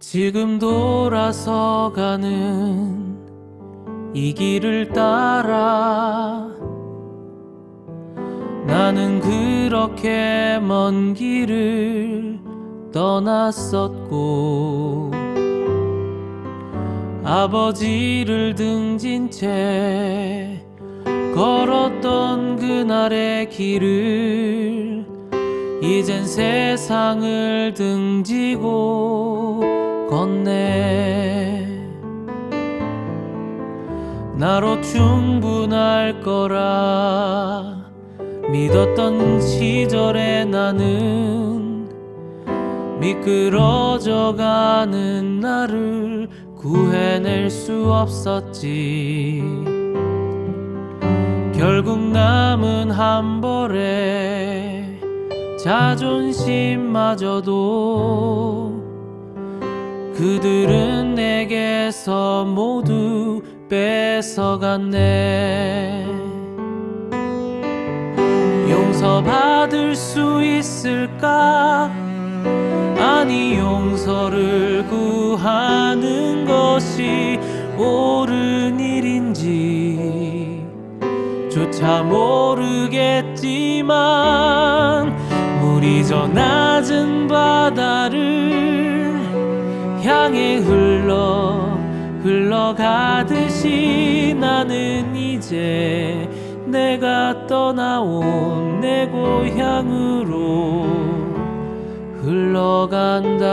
지금 돌아서 가는 이 길을 따라 나는 그렇게 먼 길을 떠났었고 아버지를 등진 채 걸었던 그날의 길을 이젠 세상을 등지고 걷네. 나로 충분할 거라 믿었던 시절에 나는 미끄러져 가는 나를 구해낼 수 없었지. 결국 남은 한 벌에 자존심마저도 그들은 내게서 모두 뺏어갔네. 용서받을 수 있을까? 아니 용서를 구하는 것이 옳은 일인지 조차 모르겠지만 물이 저 낮은 바다를 향해 흘러 흘러가듯이 나는 이제 내가 떠나온 내 고향으로 흘러간다.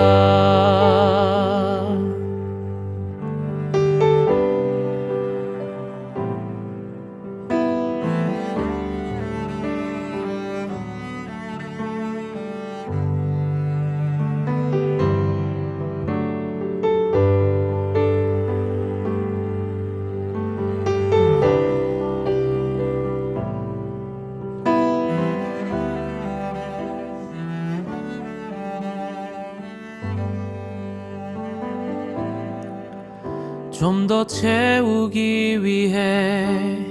좀 더 채우기 위해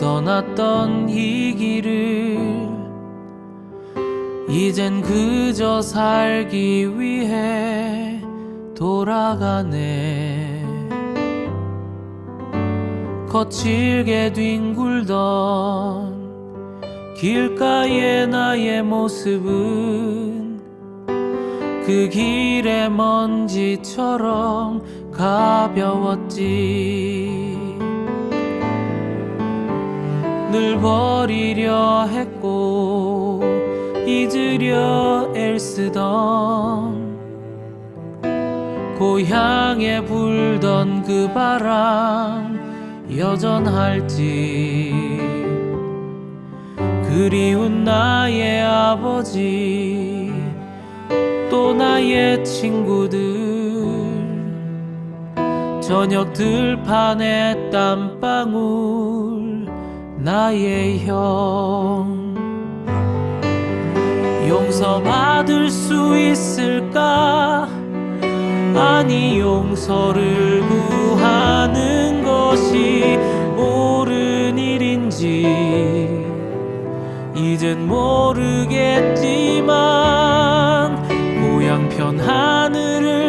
떠났던 이 길을 이젠 그저 살기 위해 돌아가네. 거칠게 뒹굴던 길가의 나의 모습은 그 길의 먼지처럼 가벼웠지. 늘 버리려 했고 잊으려 애쓰던 고향에 불던 그 바람 여전할지. 그리운 나의 아버지 또 나의 친구들 저녁 들판에 땀방울 나의 형. 용서받을 수 있을까? 아니 용서를 구하는 것이 옳은 일인지. 이젠 모르겠지만 고향 편 하늘을 보면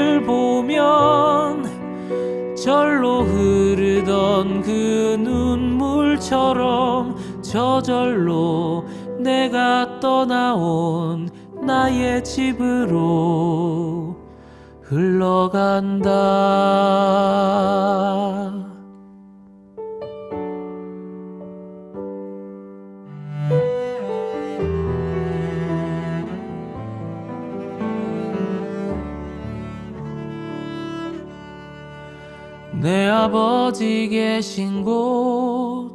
절로 흐르던 그 눈물처럼 저절로 내가 떠나온 나의 집으로 흘러간다. 내 아버지 계신 곳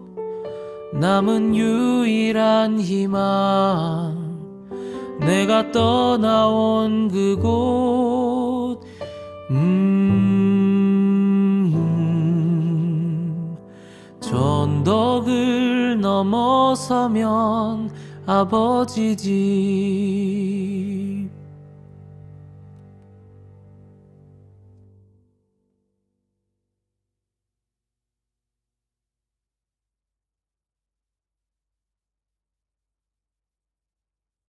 남은 유일한 희망. 내가 떠나온 그곳 음 전덕을 넘어서면 아버지 집